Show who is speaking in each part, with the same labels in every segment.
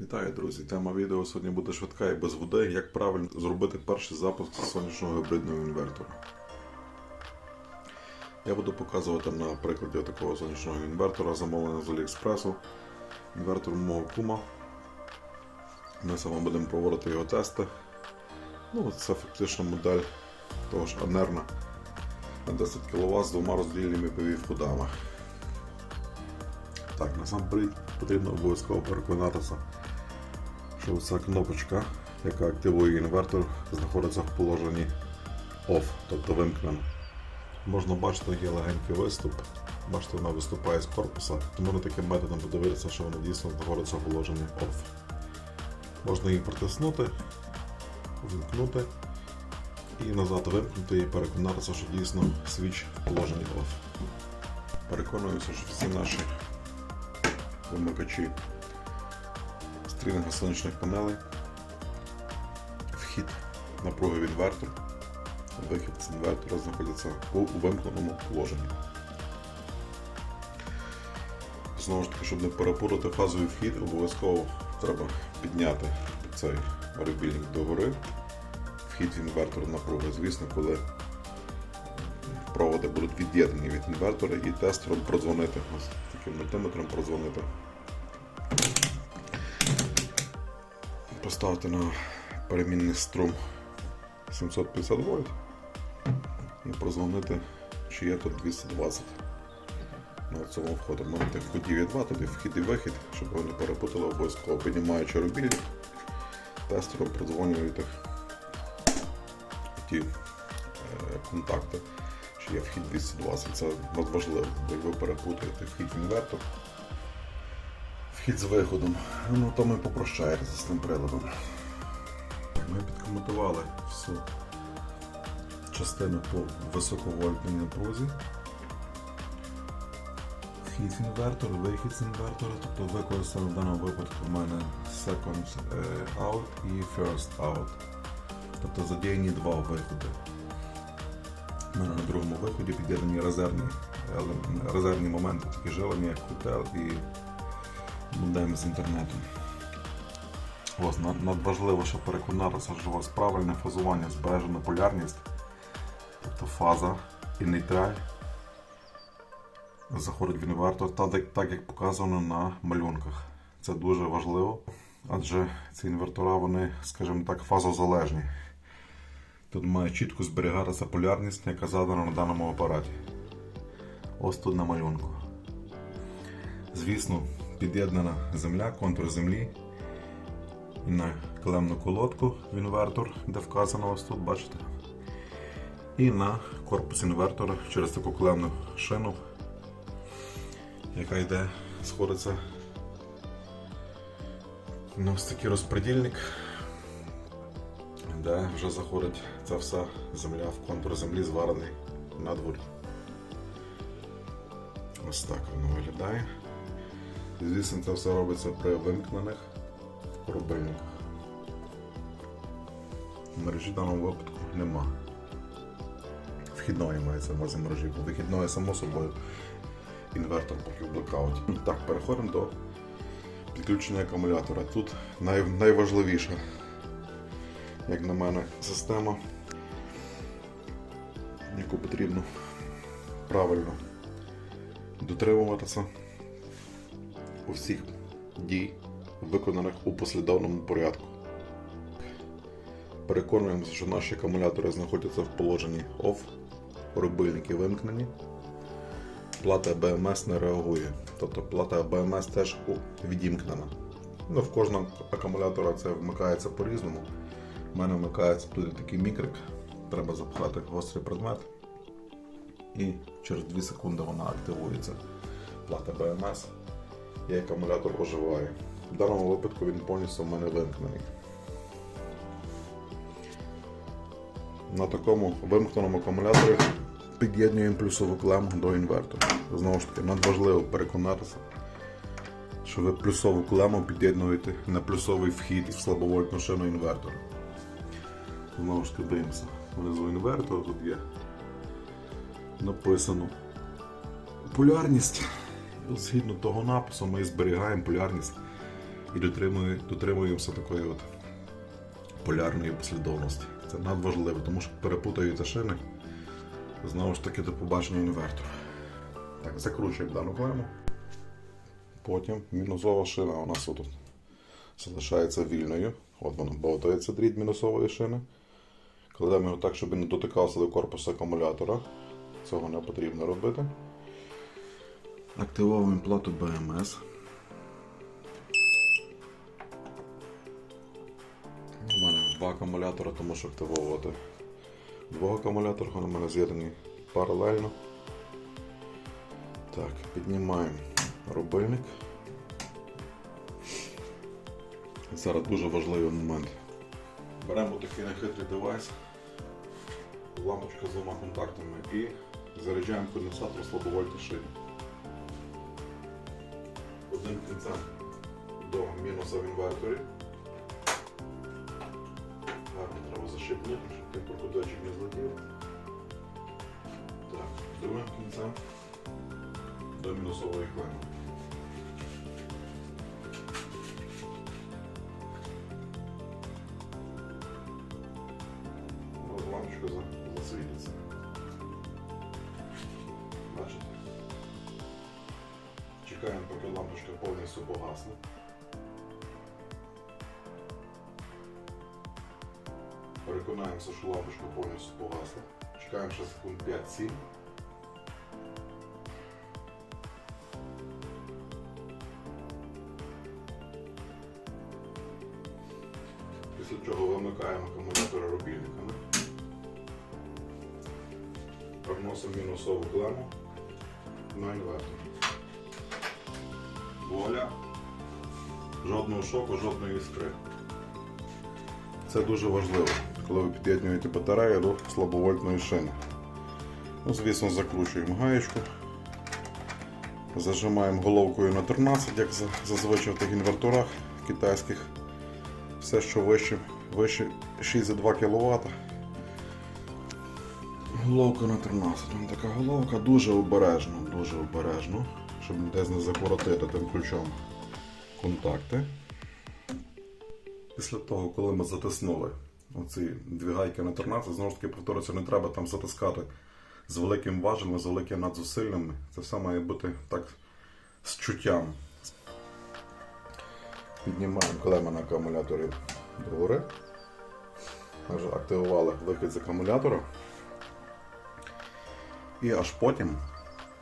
Speaker 1: Вітаю, друзі! Тема відео сьогодні буде швидка і без води. Як правильно зробити перший запуск сонячного гібридного інвертора. Я буду показувати на прикладі такого сонячного інвертора, замовленого з Аліекспресу. Інвертор мого кума. Ми саме будемо проводити його тести. Ну, це фактично модель того ж Анерна на 10 кВт з двома роздільними PV-входами. Так, насамперед потрібно обов'язково переконатися, що ця кнопочка, яка активує інвертор, знаходиться в положенні OFF, тобто вимкнена. Можна бачити, є легенький виступ. Бачите, вона виступає з корпуса, тому можна таким методом подивитися, що вона дійсно знаходиться в положенні OFF. Можна її притиснути, вимкнути і назад вимкнути і переконатися, що дійсно свіч в положенні OFF. Переконуюся, що всі наші вимикачі стрінга сонячних панелей, вхід напруги в інвертор, вихід з інвертора знаходяться у вимкненому положенні. Знову ж таки, щоб не перепутати фазовий вхід, обов'язково треба підняти цей ребільник догори, вхід в інвертор напруги. Звісно, коли проводи будуть від'єднані від інвертора і тестером продзвонити, таким мультиметром продзвонити. Поставити на перемінний струм 750 вольт і прозвонити, чи є тут 220. На цьому входу можете входів є два, туди вхід і вихід, щоб ви не перепутали обов'язково піднімаючи рубільник, тестером продзвонюєте ті е, контакти, що є вхід 220. Це надважливо, як ви перепутаєте вхід інвертор. Вхід з виходом. Ну то ми попрощаєтеся з тим приладом. Ми підкоментували всю частину по високовольтній напрузі. Вхід в інвертор, вихід з інвертора, тобто використано в даному випадку в мене second е, out і first out. Тобто задіяні два виходи. У мене на другому виході під'єднані резервні, резервні моменти, такі жилені, як котел і модем з інтернету. Ось над- надважливо, щоб переконатися, що у вас правильне фазування, збережена полярність, тобто фаза і нейтраль заходить в інвертор так як показано на малюнках. Це дуже важливо, адже ці інвертора, вони, скажімо так, фазозалежні. Тут має чітко зберігатися полярність, яка задана на даному апараті. Ось тут на малюнку. Звісно, під'єднана земля, контур землі на клемну колодку в інвертор, де вказано ось тут, бачите. І на корпус інвертора через таку клемну шину, яка йде, сходиться на ось такий розпредільник, де вже заходить ця вся земля в контур землі, зварений на дворі. Ось так воно виглядає. Звісно, це все робиться при вимкнених рубильниках. Мережі в даному випадку нема. Вхідної мається на увазі мережі, бо вихідної, само собою, інвертор поки в блокауті. Так, переходимо до підключення акумулятора. Тут най, найважливіша, як на мене, система, яку потрібно правильно дотримуватися усіх дій, виконаних у послідовному порядку. Переконуємося, що наші акумулятори знаходяться в положенні OFF, рубильники вимкнені, плата БМС не реагує. Тобто плата БМС теж відімкнена. Ну, в кожного акумулятора це вмикається по-різному. У мене вмикається тут такий мікрик, треба запхати гострий предмет. І через 2 секунди вона активується. Плата БМС і акумулятор оживає. В даному випадку він повністю в мене вимкнений. На такому вимкненому акумуляторі під'єднуємо плюсову клему до інвертора. Знову ж таки, надважливо переконатися, що ви плюсову клему під'єднуєте на плюсовий вхід в слабовольтну шину інвертора. Знову ж таки дивимося. Внизу інвертора тут є написано полярність. Згідно того напису ми зберігаємо полярність і дотримує- дотримуємося такої от полярної послідовності. Це надважливо, тому що перепутаються шини. Знову ж таки до побачення інвертора. Так, закручуємо дану клему. Потім мінусова шина у нас тут залишається вільною. От вона болтається дріт мінусової шини. Кладемо його так, щоб не дотикався до корпусу акумулятора. Цього не потрібно робити. Активовуємо плату BMS. У мене два акумулятора, тому що активовувати двох акумуляторів, вони в мене з'єднані паралельно. Так, піднімаємо рубильник. Зараз дуже важливий момент. Беремо такий нехитрий девайс, лампочка з двома контактами і заряджаємо конденсатор слабовольтної шини. Одним кінцем до мінуса в інверторі. Гарно треба защипнути, щоб той прокудочок не злетів. Так, другим кінцем до мінусової клеми. За- засвітиться. Чекаємо, поки лампочка повністю погасне. Переконаємося, що лампочка повністю погасла. Чекаємо ще секунд 5-7. Після чого вимикаємо акумулятори рубільниками. Приносимо мінусову клему на інвертор. Вуаля. Жодного шоку, жодної іскри. Це дуже важливо, коли ви під'єднуєте батарею до слабовольтної шини. Ну, звісно, закручуємо гаєчку. Зажимаємо головкою на 13, як зазвичай в тих інверторах китайських. Все, що вище, вище 6,2 кВт. Головка на 13. Вон така головка дуже обережно, дуже обережно, щоб десь не закоротити тим ключом контакти. Після того, коли ми затиснули оці дві гайки на 13, знову ж таки повторюється, не треба там затискати з великим важелем, з великими надзусиллями. Це все має бути так з чуттям. Піднімаємо клеми на акумуляторі догори. Ми активували вихід з акумулятора. І аж потім,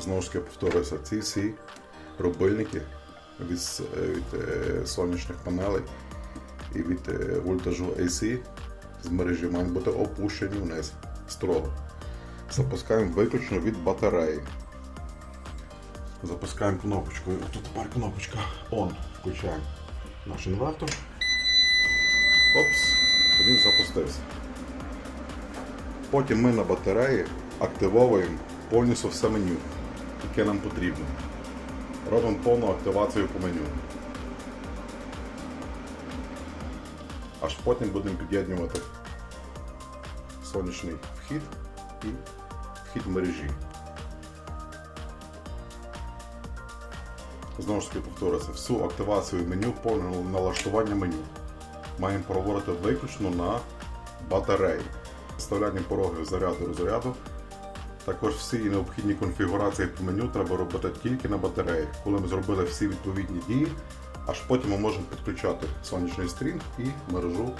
Speaker 1: знову ж таки повторюся, ці всі рубильники від, від е, сонячних панелей і від е, вольтажу AC з мережі мають бути опущені вниз строго. Запускаємо виключно від батареї. Запускаємо кнопочкою. Тут тепер кнопочка ON. Включаємо наш інвертор. Опс, він запустився. Потім ми на батареї активовуємо повністю все меню, яке нам потрібно. Робимо повну активацію по меню. Аж потім будемо під'єднувати сонячний вхід і вхід мережі. Знову ж таки повторюся, всю активацію меню, повне налаштування меню маємо проводити виключно на батареї. Вставляння порогів заряду розряду. Також всі необхідні конфігурації по меню треба робити тільки на батареї. Коли ми зробили всі відповідні дії, аж потім ми можемо підключати сонячний стрім і мережу.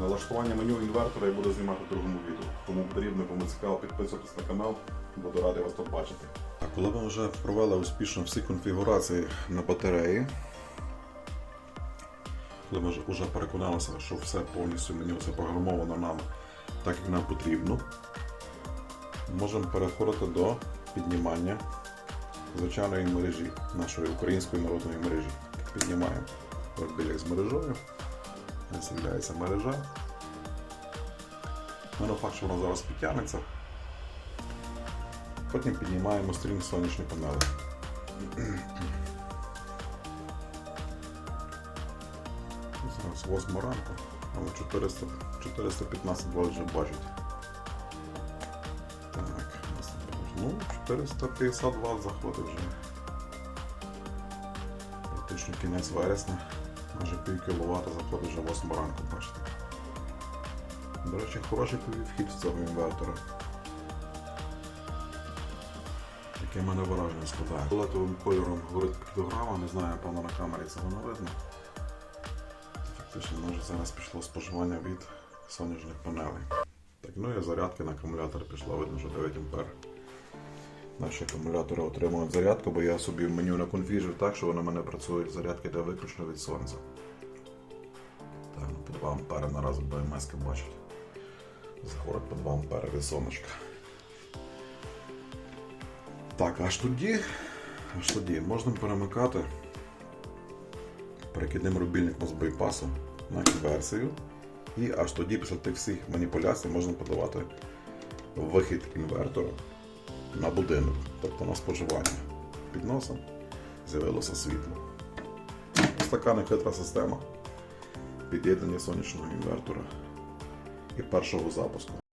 Speaker 1: Налаштування меню інвертора я буду знімати в другому відео. Кому потрібно, кому цікаво, підписуйтесь на канал, буду радий вас тут бачити. А коли ми вже провели успішно всі конфігурації на батареї, коли ми вже переконалися, що все повністю меню запрограмовано нам так, як нам потрібно, можемо переходити до піднімання звичайної мережі, нашої української народної мережі. Піднімаємо рубіляк з мережою, з'являється мережа. Факт, що вона зараз підтягнеться. Потім піднімаємо стрім сонячні панели. Зараз 8 ранку, але 400, 415 вольт вже бачить. 452 заходи вже. Практично кінець вересня, майже пів кіловата заходить вже 8 ранку, бачите. До речі, хороший вхід з цього інвертора. Яке мене враження складає. Фіолетовим кольором горить піктограма, не знаю, певно на камері цього не видно. Фактично вже зараз пішло споживання від сонячних панелей. Так, ну і зарядки на акумулятор пішла, видно, вже 9 А. Наші акумулятори отримують зарядку, бо я собі меню наконфіжив так, що вони в мене працюють зарядки для виключно від сонця. Так, ну по 2 ампери наразі БМС бачить. Заходить по 2 ампери від сонечка. Так, аж тоді, аж тоді можна перемикати перекидним рубільником з байпасу на інверсію. І аж тоді, після тих всіх маніпуляцій, можна подавати вихід інвертора на будинок, тобто на споживання. Під носом з'явилося світло. Ось така нехитра система під'єднання сонячного інвертора і першого запуску.